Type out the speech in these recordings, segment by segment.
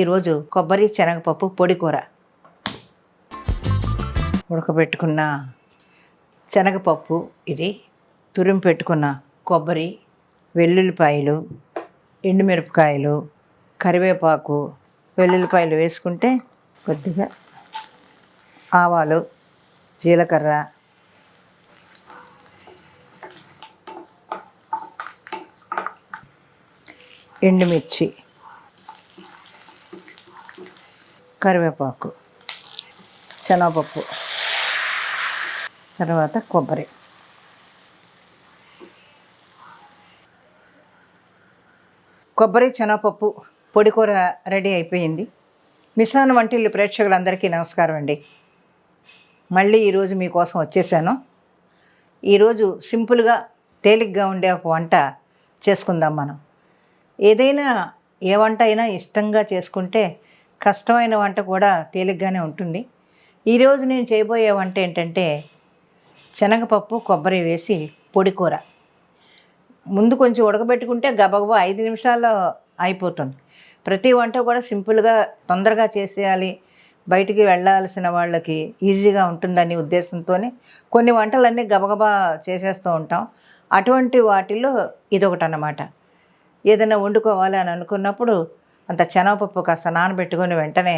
ఈరోజు కొబ్బరి శనగపప్పు పొడి కూర. ఉడకబెట్టుకున్న శనగపప్పు ఇది తురిమి పెట్టుకున్న కొబ్బరి వెల్లుల్లిపాయలు ఎండుమిరపకాయలు కరివేపాకు వెల్లుల్లిపాయలు వేసుకుంటే కొద్దిగా ఆవాలు జీలకర్ర ఎండుమిర్చి కరివేపాకు శనగపప్పు తర్వాత కొబ్బరి. కొబ్బరి శనగపప్పు పొడి కూర రెడీ అయిపోయింది. మిశ్రాన్ వంటిల్లు ప్రేక్షకులందరికీ నమస్కారం అండి. మళ్ళీ ఈరోజు మీకోసం వచ్చేసాను. ఈరోజు సింపుల్గా తేలిగ్గా ఉండే ఒక వంట చేసుకుందాం మనం. ఏదైనా ఏ వంట అయినా ఇష్టంగా చేసుకుంటే కష్టమైన వంట కూడా తేలిగ్గానే ఉంటుంది. ఈరోజు నేను చేయబోయే వంట ఏంటంటే శనగపప్పు కొబ్బరి వేసి పొడి కూర. ముందు కొంచెం ఉడకబెట్టుకుంటే గబగబా ఐదు నిమిషాల్లో అయిపోతుంది. ప్రతి వంట కూడా సింపుల్గా తొందరగా చేసేయాలి. బయటికి వెళ్ళాల్సిన వాళ్ళకి ఈజీగా ఉంటుందని ఉద్దేశంతోనే కొన్ని వంటలన్నీ గబగబా చేసేస్తూ ఉంటాం. అటువంటి వాటిల్లో ఇదొకటి అన్నమాట ఏదైనా వండుకోవాలి అని అనుకున్నప్పుడు అంత శనగపప్పు కాస్త నానబెట్టుకొని వెంటనే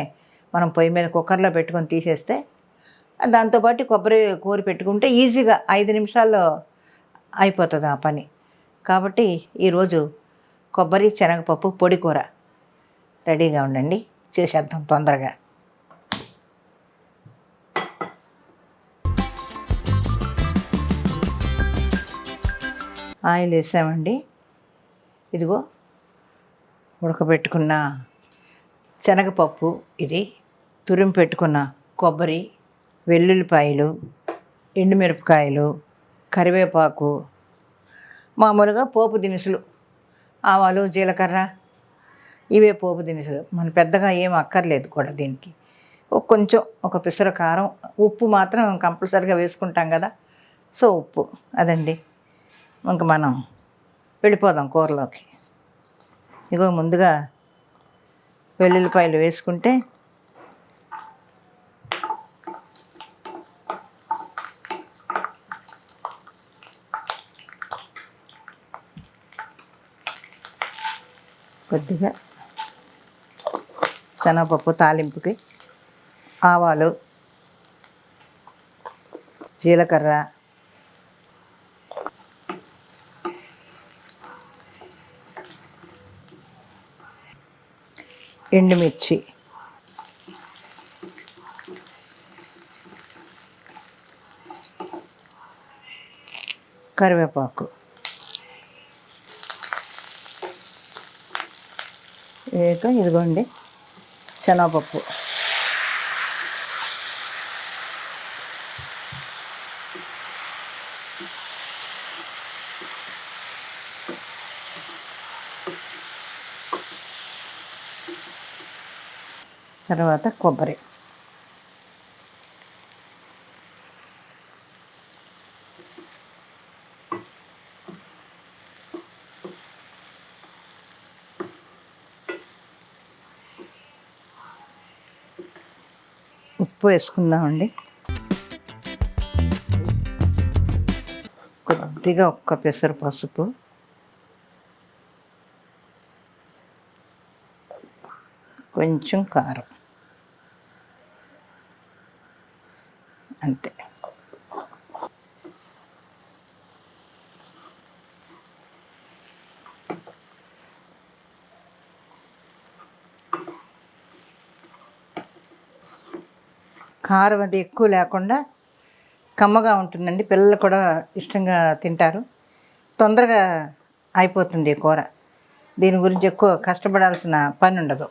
మనం పొయ్యి మీద కుక్కర్లో పెట్టుకొని తీసేస్తే దాంతోపాటు కొబ్బరి కూర పెట్టుకుంటే ఈజీగా ఐదు నిమిషాల్లో అయిపోతుంది ఆ పని. కాబట్టి ఈరోజు కొబ్బరి శనగపప్పు పొడి కూర రెడీగా ఉండండి. చేసేద్దాం తొందరగా. ఆయిల్ వేసామండి. ఇదిగో ఉడకబెట్టుకున్న శనగపప్పు ఇది తురిమి పెట్టుకున్న కొబ్బరి వెల్లుల్లిపాయలు ఎండుమిరపకాయలు కరివేపాకు మామూలుగా పోపు దినుసులు ఆవాలు జీలకర్ర ఇవే పోపు దినుసులు. మన పెద్దగా ఏం అక్కర్లేదు కూడా దీనికి. కొంచెం ఒక పిసర కారం ఉప్పు మాత్రం కంపల్సరిగా వేసుకుంటాం కదా. సో ఉప్పు అదండి. ఇంక మనం వెళ్ళిపోదాం కూరలోకి. ఇగో ముందుగా వెల్లుల్లిపాయలు వేసుకుంటే కొద్దిగా శనగపప్పు తాలింపుకి ఆవాలు జీలకర్ర ఎండుమిర్చి. కరివేపాకు. వేక ఇదిగోండి శనగపప్పు. తర్వాత కొబ్బరి. ఉప్పు వేసుకుందామండి. కొద్దిగా ఒక్క పెసర పసుపు కొంచెం కారం. అంతే. కారం అది ఎక్కువ లేకుండా కమ్మగా ఉంటుందండి. పిల్లలు కూడా ఇష్టంగా తింటారు. తొందరగా అయిపోతుంది ఈ కూర. దీని గురించి ఎక్కువ కష్టపడాల్సిన పని ఉండదు.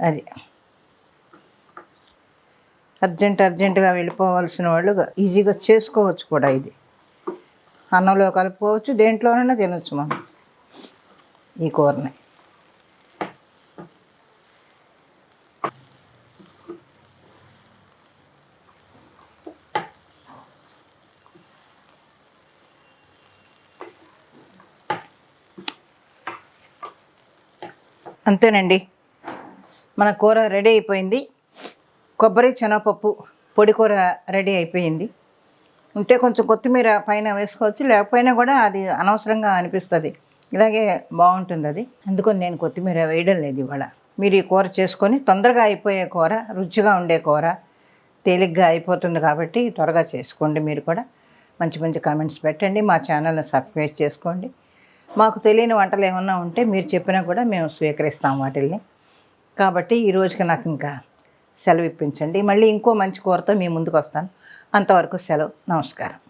అది. అర్జెంట్ అర్జెంటుగా వెళ్ళిపోవాల్సిన వాళ్ళు ఈజీగా చేసుకోవచ్చు కూడా ఇది. అన్నంలో కలుపుకోవచ్చు దేంట్లోనైనా తినొచ్చు మనం ఈ కూరని. అంతేనండి. మన కూర రెడీ అయిపోయింది. కొబ్బరి శనగపప్పు పొడి కూర రెడీ అయిపోయింది. ఉంటే కొంచెం కొత్తిమీర పైన వేసుకోవచ్చు లేకపోయినా కూడా అది అనవసరంగా అనిపిస్తుంది. ఇలాగే బాగుంటుంది అది అందుకని నేను కొత్తిమీర వేయడం లేదు ఇవాళ. మీరు ఈ కూర చేసుకొని తొందరగా అయిపోయే కూర రుచిగా ఉండే కూర తేలిగ్గా అయిపోతుంది కాబట్టి త్వరగా చేసుకోండి మీరు కూడా. మంచి మంచి కామెంట్స్ పెట్టండి మా ఛానల్ని సబ్స్క్రైబ్ చేసుకోండి. మాకు తెలియని వంటలు ఏమన్నా ఉంటే మీరు చెప్పినా కూడా మేము స్వీకరిస్తాం వాటిల్ని. కాబట్టి ఈ రోజుకి నాకు ఇంకా సెలవు ఇప్పించండి మళ్ళీ ఇంకో మంచి కూరతో మీ ముందుకు వస్తాను అంతవరకు సెలవు. నమస్కారం.